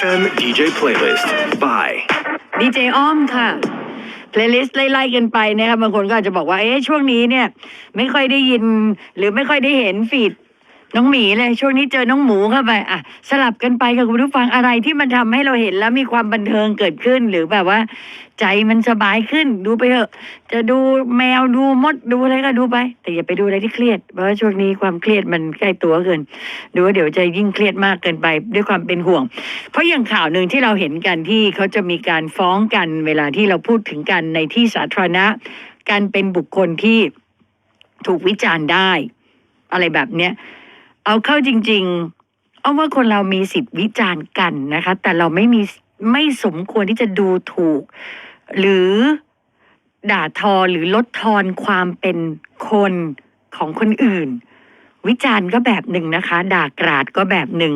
FM DJ playlist by ดีเจอ้อมค่ะ เพลย์ลิสต์ไล่ๆกันไปนะครับบางคนก็อาจจะบอกว่า เอ๊ะช่วงนี้เนี่ย ไม่ค่อยได้ยิน หรือไม่ค่อยได้เห็นฟีด น้องหมีเลยช่วงนี้เจอน้องหมูเข้าไปอะสลับกันไปกับคุณผู้ฟังอะไรที่มันทำให้เราเห็นแล้วมีความบันเทิงเกิดขึ้น หรือแบบว่า ใจมันสบายขึ้น ดูไปเถอะ จะดูแมวดูมดดูอะไรก็ดูไป แต่อย่าไปดูอะไรที่เครียดเพราะว่าช่วงนี้ความเครียดมันใกล้ตัวเกินดูว่าเดี๋ยวจะยิ่งเครียดมากเกินไปด้วยความเป็นห่วง เพราะอย่างข่าวหนึ่งที่เราเห็นกันที่เขาจะมีการฟ้องกันเวลาที่เราพูดถึงกันในที่สาธารณะ การเป็นบุคคลที่ถูกวิจารณ์ได้ อะไรแบบเนี้ย เอาเข้าจริง ๆ เอาว่าคนเรามีสิทธิ์วิจารณ์กันนะคะ แต่เราไม่มีไม่สมควรที่จะดูถูก หรือด่าทอหรือลดทอนความเป็นคนของคนอื่น วิจารณ์ก็แบบหนึ่งนะคะ ด่ากราดก็แบบหนึ่ง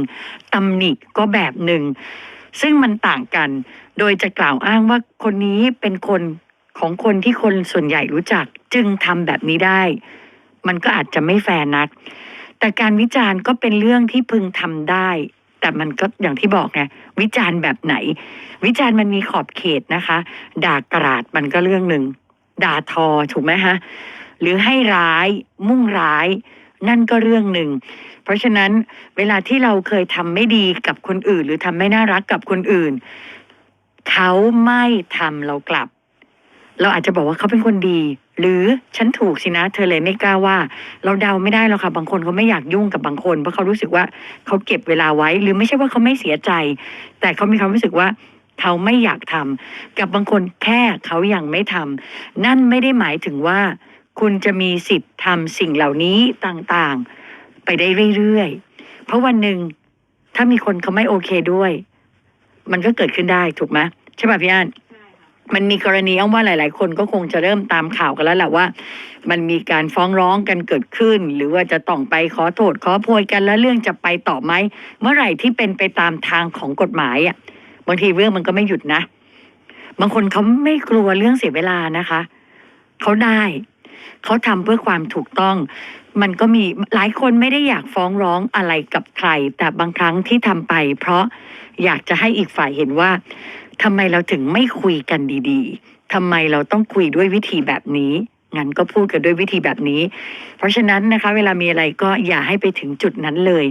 ตำหนิก็แบบหนึ่ง ซึ่งมันต่างกัน โดยจะกล่าวอ้างว่าคนนี้เป็นคนของคนที่คนส่วนใหญ่รู้จัก จึงทำแบบนี้ได้ มันก็อาจจะไม่แฟร์นัก แต่การวิจารณ์ก็เป็นเรื่องที่พึงทำได้ แต่มันก็อย่างที่บอกไงวิจารณ์แบบไหน วิจารณ์มันมีขอบเขตนะคะ ด่ากราดมันก็เรื่องหนึ่งด่าทอถูกไหมฮะหรือให้ร้ายมุ่งร้ายนั่นก็เรื่องหนึ่ง เพราะฉะนั้นเวลาที่เราเคยทำไม่ดีกับคนอื่น หรือทำไม่น่ารักกับคนอื่น เขาไม่ทำเรากลับ เราอาจจะบอกว่าเขาเป็นคนดี หรือฉันถูกสินะ เธอเลยไม่กล้าว่า เราเดาไม่ได้หรอกค่ะ บางคนเขาไม่อยากยุ่งกับบางคน เพราะเขารู้สึกว่าเขาเก็บเวลาไว้ หรือไม่ใช่ว่าเขาไม่เสียใจ แต่เขามีความรู้สึกว่าเขาไม่อยากทำกับบางคนแค่เขายังไม่ทำนั่นไม่ได้หมายถึงว่า คุณจะมีสิทธิ์ทำสิ่งเหล่านี้ต่างๆ ไปได้เรื่อยๆ เพราะวันหนึ่งถ้ามีคนเขาไม่โอเคด้วย มันก็เกิดขึ้นได้ถูกไหมใช่ป่ะพี่อัน มันมีกรณีอ้อมว่าหลาย ๆ คนก็คงจะเริ่มตามข่าวกันแล้วแหละว่า มันมีการฟ้องร้องกันเกิดขึ้น หรือว่าจะต้องไปขอโทษขอโพยกันแล้วเรื่องจะไปต่อไหมเมื่อไหร่ที่เป็นไปตามทางของกฎหมายอะบางทีเรื่องมันก็ไม่หยุดนะ บางคนเขาไม่กลัวเรื่องเสียเวลานะคะเขาได้เขาทำเพื่อความถูกต้อง มันก็มีหลายคนไม่ได้อยากฟ้องร้องอะไรกับใคร แต่บางครั้งที่ทำไป เพราะอยากจะให้อีกฝ่ายเห็นว่า ทำไมเราถึงไม่คุยกันดีๆทำไมเราต้องคุยด้วยวิธีแบบนี้งั้นก็พูดกันด้วยวิธีแบบนี้ เพราะฉะนั้นนะคะ เวลามีอะไรก็อย่าให้ไปถึงจุดนั้นเลย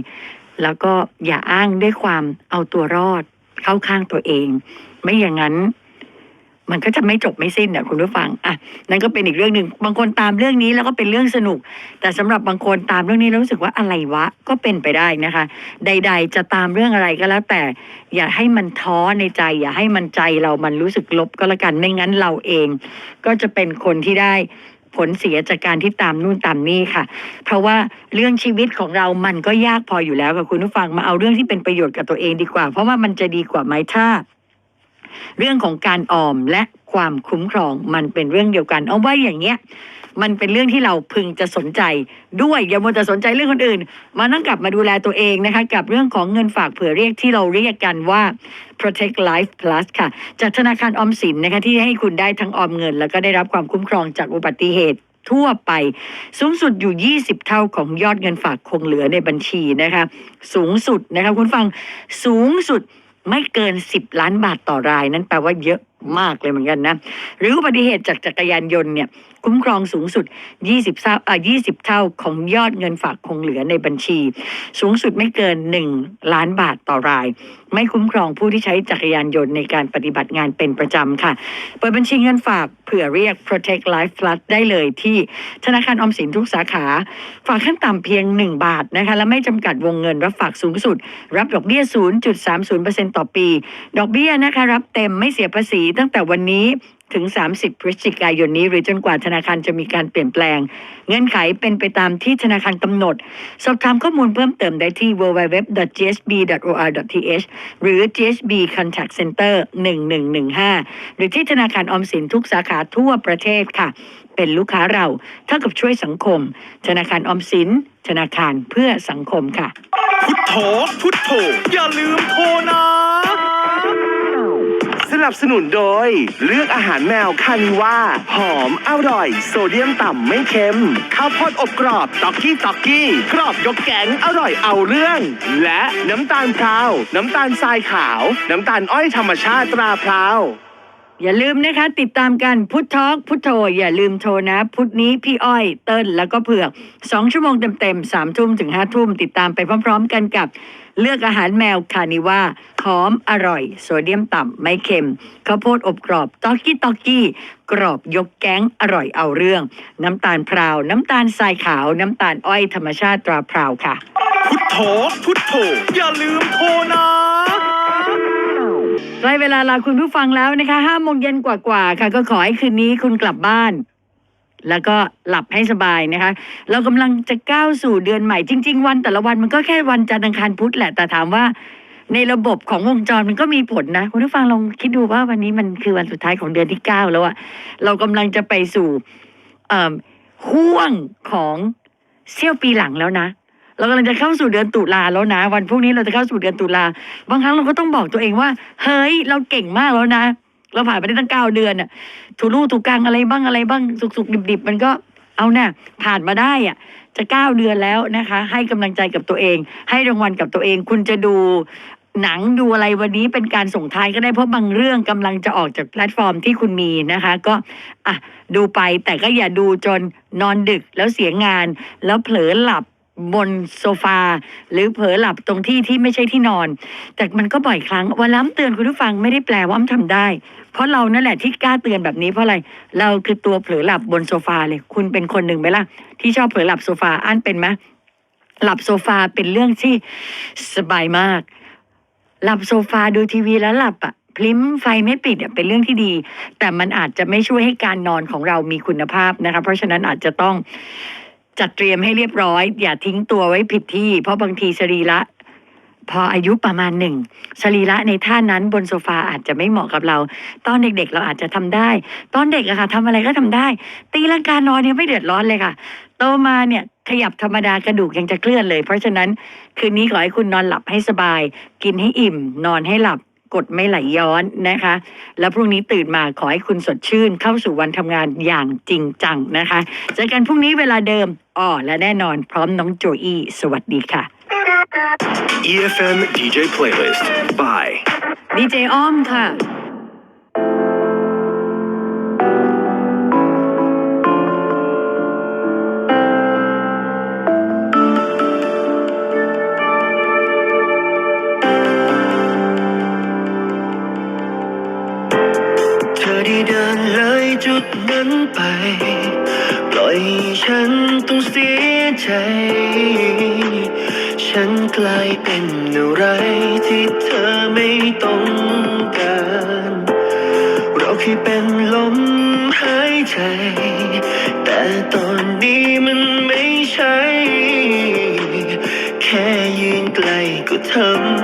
แล้วก็อย่าอ้างด้วยความเอาตัวรอดเข้าข้างตัวเอง ไม่อย่างนั้น มันก็จะไม่จบไม่สิ้นอะคุณผู้ฟังอะนั่นก็เป็นอีกเรื่องหนึ่งบางคนตามเรื่องนี้แล้วก็เป็นเรื่องสนุก แต่สำหรับบางคนตามเรื่องนี้แล้วรู้สึกว่าอะไรวะก็เป็นไปได้นะคะ ใด ๆ จะตามเรื่องอะไรก็แล้ว แต่อย่าให้มันท้อในใจ อย่าให้มันใจเรามันรู้สึกลบก็แล้วกันไม่งั้นเราเอง ก็จะเป็นคนที่ได้ผลเสียจากการที่ตามนู่นตามนี่ค่ะ เพราะว่าเรื่องชีวิตของเรามันก็ยากพออยู่แล้วกับคุณผู้ฟังมาเอาเรื่องที่เป็นประโยชน์กับตัวเองดีกว่า เพราะว่ามันจะดีกว่าไหมถ้า เรื่องของการออมและความคุ้มครองมันเป็นเรื่องเดียวกัน เอาไว่าอย่างเงี้ยมันเป็นเรื่องที่เราพึงจะสนใจด้วยอย่ามัวแต่สนใจเรื่องคนอื่น มานั่งกลับมาดูแลตัวเองนะคะ กับเรื่องของเงินฝากเผื่อเรียกที่เราเรียกกันว่า Protect Life Plus ค่ะ จากธนาคารออมสินนะคะที่ให้คุณได้ทั้งออมเงิน แล้วก็ได้รับความคุ้มครองจากอุบัติเหตุทั่วไปสูงสุดอยู่ 20 เท่าของยอดเงินฝากคงเหลือในบัญชีนะคะ สูงสุดนะคะคุณฟังสูงสุด ไม่เกิน 10 ล้านบาทต่อรายนั่นแปลว่าเยอะมากเลยเหมือนกันนะ หรืออุบัติเหตุจากจักรยานยนต์เนี่ย คุ้มครองสูงสุด 20เท่า20 เท่าของยอดเงินฝากคงเหลือในบัญชี สูงสุดไม่เกิน 1 ล้านบาทต่อราย ไม่คุ้มครองผู้ที่ใช้จักรยานยนต์ในการปฏิบัติงานเป็นประจำค่ะ เปิดบัญชีเงินฝากเผื่อเรียก Protect Life Plus ได้เลยที่ธนาคารออมสินทุกสาขา ฝากขั้นต่ำเพียง 1 บาทนะคะและไม่จำกัดวงเงินรับฝากสูงสุด รับดอกเบี้ย 0.30%ต่อปี ดอกเบี้ยนะคะรับเต็มไม่เสียภาษีตั้งแต่วันนี้ ถึง 30 พฤศจิกายนนี้ หรือจนกว่าธนาคารจะมีการเปลี่ยนแปลง เงื่อนไขเป็นไปตามที่ธนาคารกำหนด สอบถามข้อมูลเพิ่มเติมได้ที่ www.gsb.or.th หรือ GSB Contact Center 1115 หรือที่ธนาคารออมสินทุกสาขาทั่วประเทศค่ะ เป็นลูกค้าเราเท่ากับช่วยสังคม ธนาคารออมสิน ธนาคารเพื่อสังคมค่ะ พุทโธพุทโธอย่าลืมโทรนะ นับนับสนุนโดย เลือกอาหารแมวคันว่า หอมอร่อย โซเดียมต่ำไม่เค็ม ข้าวโพดอบกรอบต็อกกี้ต็อกกี้ กรอบยกแกงอร่อยเอาเรื่อง และน้ำตาลพราว น้ำตาลทรายขาว น้ำตาลอ้อยธรรมชาติตราพราว อย่าลืมนะคะ ติดตามกันพุททอกพุทโธอย่าลืมโทรนะ พุธนี้พี่อ้อยเติ้ลแล้วก็เผือกสองชั่วโมงเต็มๆสามทุ่มถึงห้าทุ่มติดตามไปพร้อมๆกันกับเลือกอาหารแมวคานิว่าหอมอร่อย โซเดียมต่ำไม่เค็มข้าวโพดอบกรอบตอกกี้ตอกกี้ กรอบยกแก๊งอร่อยเอาเรื่อง น้ำตาลพราว น้ำตาลทรายขาว น้ำตาลอ้อยธรรมชาติตราพราวค่ะ พุทโธพุทโธอย่าลืมโทรนะ ใกล้เวลาลาคุณผู้ฟังแล้วนะคะห้าโมงเย็นกว่าๆค่ะ ก็ขอให้คืนนี้คุณกลับบ้าน แล้วก็หลับให้สบายนะคะ เรากำลังจะก้าวสู่เดือนใหม่ จริง ๆ วันแต่ละวันมันก็แค่วันจันทร์อังคารพุธแหละ แต่ถามว่า ในระบบของวงจรมันก็มีผลนะ คุณผู้ฟังลองคิดดูว่าวันนี้มันคือวันสุดท้ายของเดือนที่เก้าแล้วอะเรากำลังจะไปสู่ห่วงของเสี้ยวปีหลังแล้วนะ เรากำลังจะเข้าสู่เดือนตุลาแล้วนะ วันพรุ่งนี้เราจะเข้าสู่เดือนตุลาบางครั้งเราก็ต้องบอกตัวเองว่า เฮ้ย เราเก่งมากแล้วนะ เราผ่านไปได้ตั้งเก้าเดือนอะถูรูถูกกลางอะไรบ้างอะไรบ้างสุกๆดิบๆมันก็เอาน่ะผ่านมาได้อะจะเก้าเดือนแล้วนะคะ ให้กำลังใจกับตัวเอง ให้รางวัลกับตัวเอง คุณจะดูหนังดูอะไรวันนี้เป็นการส่งท้ายก็ได้เพราะบางเรื่องกำลังจะออกจากแพลตฟอร์มที่คุณมีนะคะ ก็อะดูไปแต่ก็อย่าดูจนนอนดึกแล้วเสียงาน แล้วเผลอหลับ บนโซฟา หรือเผลอหลับตรงที่ที่ไม่ใช่ที่นอน แต่มันก็บ่อยครั้งวันล้ำเตือนคุณผู้ฟังไม่ได้แปลว่าอ้ำทำได้ เพราะเรานั่นแหละที่กล้าเตือนแบบนี้เพราะอะไรเราคือตัวเผลอหลับบนโซฟาเลยคุณเป็นคนหนึ่งไหมล่ะ ที่ชอบเผลอหลับโซฟาอ่านเป็นไหมหลับโซฟาเป็นเรื่องที่สบายมาก หลับโซฟาดูทีวีแล้วหลับอะพลิ้มไฟไม่ปิดเป็นเรื่องที่ดี แต่มันอาจจะไม่ช่วยให้การนอนของเรามีคุณภาพนะคะ เพราะฉะนั้นอาจจะต้อง จัดเตรียมให้เรียบร้อย อย่าทิ้งตัวไว้ผิดที่ เพราะบางทีสรีระพออายุประมาณหนึ่งสรีระในท่านั้นบนโซฟาอาจจะไม่เหมาะกับเรา ตอนเด็กๆ เราอาจจะทำได้ ตอนเด็กอะค่ะทำอะไรก็ทำได้ ตีลังกานอนเนี่ยไม่เดือดร้อนเลยค่ะ โตมาเนี่ยขยับธรรมดากระดูกยังจะเคลื่อนเลย เพราะฉะนั้นคืนนี้ขอให้คุณนอนหลับให้สบาย กินให้อิ่ม นอนให้หลับ กดไม่ไหลย้อนนะคะ แล้วพรุ่งนี้ตื่นมาขอให้คุณสดชื่น เข้าสู่วันทำงานอย่างจริงจังนะคะเจอกันพรุ่งนี้เวลาเดิมอ้อและแน่นอนพร้อมน้องโจอี้สวัสดีค่ะ EFM DJ Playlist by ดีเจอ้อมค่ะ ได้เดินเลยจุดนั้นไป ปล่อยฉันต้องเสียใจ ฉันกลายเป็นอะไรที่เธอไม่ต้องการ เราเคยเป็นลมหายใจ แต่ตอนนี้มันไม่ใช่ แค่ยืนไกลก็ทำ